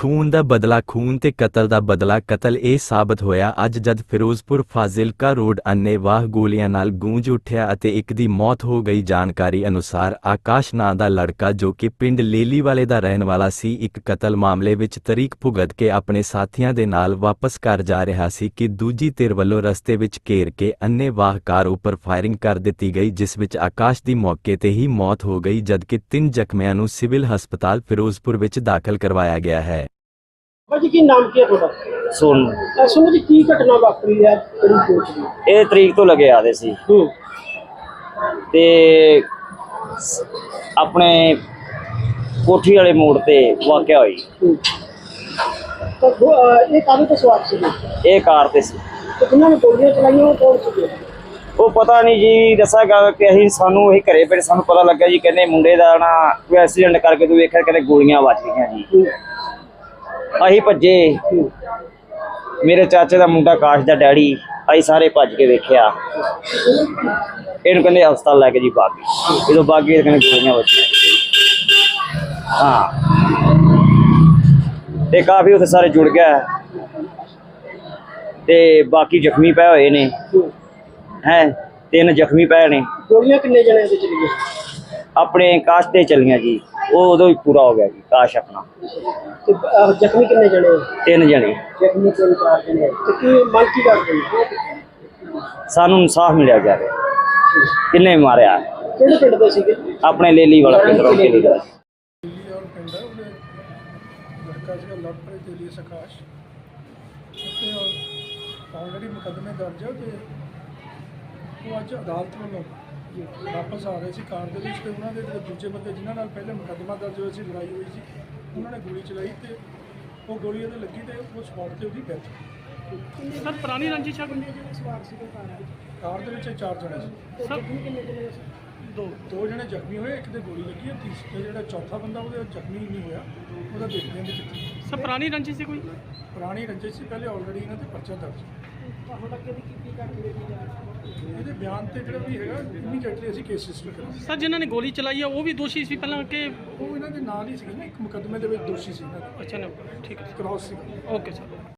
ਖੂਨ ਦਾ ਬਦਲਾ, ਖੂਨ ਤੇ ਕਤਲ ਦਾ ਬਦਲਾ, ਕਤਲ ਇਹ ਸਾਬਤ ਹੋਇਆ ਅੱਜ ਜਦ ਫਿਰੋਜ਼ਪੁਰ ਫਾਜ਼ਿਲਕਾ ਰੋਡ ਅੰਨੇਵਾਹ ਗੋਲੀਆਂ ਨਾਲ ਗੂੰਜ ਉੱਠਿਆ ਅਤੇ ਇੱਕ ਦੀ ਮੌਤ ਹੋ ਗਈ। ਜਾਣਕਾਰੀ ਅਨੁਸਾਰ ਆਕਾਸ਼ ਨਾਂ ਦਾ ਲੜਕਾ ਜੋ ਕਿ ਪਿੰਡ ਲੇਲੀ ਵਾਲੇ ਦਾ ਰਹਿਣ ਵਾਲਾ ਸੀ, ਇੱਕ ਕਤਲ ਮਾਮਲੇ ਵਿੱਚ ਤਰੀਕ ਭੁਗਤ ਕੇ ਆਪਣੇ ਸਾਥੀਆਂ ਦੇ ਨਾਲ ਵਾਪਸ ਘਰ ਜਾ ਰਿਹਾ ਸੀ ਕਿ ਦੂਜੀ ਧਿਰ ਵੱਲੋਂ ਰਸਤੇ ਵਿੱਚ ਘੇਰ ਕੇ ਅੰਨੇਵਾਹ ਕਾਰ ਉੱਪਰ ਫਾਇਰਿੰਗ ਕਰ ਦਿੱਤੀ ਗਈ, ਜਿਸ ਵਿੱਚ ਆਕਾਸ਼ ਦੀ ਮੌਕੇ ਤੇ ਹੀ ਮੌਤ ਹੋ ਗਈ, ਜਦਕਿ ਤਿੰਨ ਜ਼ਖਮੀਆਂ ਨੂੰ ਸਿਵਲ ਹਸਪਤਾਲ ਫਿਰੋਜ਼ਪੁਰ ਵਿੱਚ ਦਾਖਲ ਕਰਵਾਇਆ ਗਿਆ ਹੈ। ਭਾਜੀ ਕੀ ਨਾਮ ਕੀ ਹੈ ਤੁਹਾਡਾ? ਸੁਣ ਅਸਲ ਵਿੱਚ ਕੀ ਘਟਨਾ ਵਾਪਰੀ ਹੈ ਕਿਹੜੀ ਕੋਚ ਦੀ? ਇਹ ਤਰੀਕ ਤੋਂ ਲੱਗੇ ਆਦੇ ਸੀ। ਹੂੰ। ਤੇ ਸ- ਆਪਣੇ ਕੋਠੀ ਵਾਲੇ ਮੋੜ ਤੇ ਵਾਕਿਆ ਹੋਈ। ਹੂੰ। ਤਾਂ ਗੋ- ਅਹ ਇਹ ਕਾਹਦੇ ਤੋਂ ਸਵਾਰ ਸੀ? ਇਹ ਕਾਰ ਤੇ ਸੀ। ਤੇ ਉਹਨਾਂ ਨੇ ਗੋਲੀਆਂ ਚਲਾਈਆਂ ਉਹ ਕੌਣ ਸੀਗੇ ਉਹ ਪਤਾ ਨਹੀਂ ਜੀ ਕਿ ਅਸੀਂ ਸਾਨੂੰ ਅਸੀਂ ਘਰੇ ਬੈਠੇ ਸਾਨੂੰ ਪਤਾ ਲੱਗਾ ਜੀ ਕਹਿੰਦੇ ਮੁੰਡੇ ਦਾ ਨਾ ਐਕਸੀਡੈਂਟ ਕਰਕੇ ਤੂੰ ਵੇਖਿਆ ਕਹਿੰਦੇ ਗੋਲੀਆਂ ਵੱਜ ਗਈਆਂ ਜੀ। ਹੂੰ। ਅਸੀਂ ਭੱਜੇ। ਮੇਰੇ ਚਾਚੇ ਦਾ ਮੁੰਡਾ ਕਾਸ਼ ਦਾ ਡੈਡੀ, ਅਸੀਂ ਸਾਰੇ ਭੱਜ ਕੇ ਵੇਖਿਆ। ਇਹਨੂੰ ਕਹਿੰਦੇ ਹਸਪਤਾਲ ਲੈ ਕੇ ਜੀ ਬਾਗੀ। ਜਦੋਂ ਬਾਗੀ ਇਹ ਕਹਿੰਦੇ ਗੋਲੀਆਂ ਵੱਜੀਆਂ। ਹਾਂ। ਤੇ ਕਾਫੀ ਉੱਥੇ ਸਾਰੇ ਜੁੜ ਗਿਆ। ਤੇ ਬਾਕੀ ਜ਼ਖਮੀ ਪਏ ਹੋਏ ਨੇ। ਹੂੰ। ਹੈ ਤਿੰਨ ਜ਼ਖਮੀ ਪਏ ਨੇ। ਗੋਲੀਆਂ ਕਿੰਨੇ ਜਣੇ ਦੇ ਚਲੀਆਂ? ਆਪਣੇ ਕਾਸ਼ ਤੇ ਚੱਲੀਆਂ ਜੀ। ਉਹ ਉਦੋਂ ਹੀ ਪੂਰਾ ਹੋ ਗਿਆ ਜੀ ਕਾਸ਼ ਆਪਣਾ। ਤੇ ਅਹ, ਜ਼ਖਮੀ ਕਿੰਨੇ ਜਣੇ? ਤਿੰਨ ਜਣੇ। ਜ਼ਖਮੀ ਤਿੰਨ ਚਾਰ ਜਣੇ। ਤੇ ਕੀ ਮੰਗ ਕੀ ਕਰਦੇ ਨੇ? ਸਾਨੂੰ ਇਨਸਾਫ ਮਿਲਿਆ ਜਾਵੇ। ਕਿੰਨੇ ਮਾਰਿਆ। ਕਿਹੜੇ ਪਿੰਡ ਦੇ ਸੀਗੇ? ਆਪਣੇ ਲੇਲੀ ਵਾਲਾ ਪਿੰਡ ਰੋਕੇ ਦੀ ਗੱਲ ਦਿੱਲੀ ਔਰ ਪਿੰਡ ਹੈ ਉਹਦੇ ਲੜਕਾ ਸੀਗਾ ਲਵਪ੍ਰੀਤ ਦੇ ਲਈ ਸਕਾਸ਼ ਉੱਤੇ ਆਲਰੇਡੀ ਮੁਕੱਦਮੇ ਦਰਜ ਹੈ ਤੇ ਉਹ ਅੱਜ ਅਦਾਲਤ ਵੱਲੋਂ ਵਾਪਸ ਆ ਰਹੇ ਸੀ ਕਾਰ ਦੇ ਵਿੱਚ ਤੇ ਉਹਨਾਂ ਦੇ ਜਿਹੜੇ ਦੂਜੇ ਬੰਦੇ ਜਿਨ੍ਹਾਂ ਨਾਲ ਪਹਿਲੇ ਮੁਕੱਦਮਾ ਦਰਜ ਹੋਇਆ ਸੀ ਲੜਾਈ ਹੋਈ ਸੀ ਉਹਨਾਂ ਨੇ ਗੋਲੀ ਚਲਾਈ ਤੇ ਉਹ ਗੋਲੀ ਉਹਦੇ ਲੱਗੀ ਤੇ ਉਹ ਸਪੌਟ ਤੇ ਉਹਦੀ ਡੈਥ ਸਰ ਪੁਰਾਣੀ ਰੰਜਿਸ਼ ਆ ਕੋਈ? ਕਾਰ ਦੇ ਵਿੱਚ ਚਾਰ ਜਣੇ ਸੀ। ਸਰ ਦੋ। ਦੋ ਜਣੇ ਜ਼ਖਮੀ ਹੋਏ ਇੱਕ ਦੇ ਗੋਲੀ ਲੱਗੀ ਹੈ ਤੀਸਰਾ ਜਿਹੜਾ ਚੌਥਾ ਬੰਦਾ ਉਹਦੇ ਜ਼ਖਮੀ ਨਹੀਂ ਹੋਇਆ ਉਹਦਾ ਦੇਖਦੇ ਹਾਂ ਵੀ ਕਿੱਥੇ ਸਰ ਪੁਰਾਣੀ ਰੰਜਿਸ਼ ਸੀ ਕੋਈ? ਪੁਰਾਣੀ ਰੰਜਿਸ਼ ਸੀ ਪਹਿਲੇ ਆਲਰੇਡੀ ਇਹਨਾਂ ਤੇ ਪਰਚਾ ਦਰਜ। ਇਹਦੇ ਬਿਆਨ ਤੇ ਜਿਹੜਾ ਵੀ ਹੈਗਾ ਇਮੀਡੀਏਟਲੀ ਅਸੀਂ ਕੇਸ ਰਜਿਸਟਰ ਕਰਾਂਗੇ। ਸਰ ਜਿਨ੍ਹਾਂ ਨੇ ਗੋਲੀ ਚਲਾਈ ਆ ਉਹ ਵੀ ਦੋਸ਼ੀ ਸੀ ਪਹਿਲਾਂ ਕਿ ਉਹ ਇਹਨਾਂ ਦੇ ਨਾਲ ਹੀ ਸੀਗੇ ਨਾ ਇੱਕ ਮੁਕੱਦਮੇ ਦੇ ਵਿੱਚ ਦੋਸ਼ੀ ਸੀ ਇਹਨਾਂ ਦਾ। ਅੱਛਾ ਨਾ ਠੀਕ ਹੈ। ਕ੍ਰਾਸ ਸੀ ਓਕੇ ਸਰ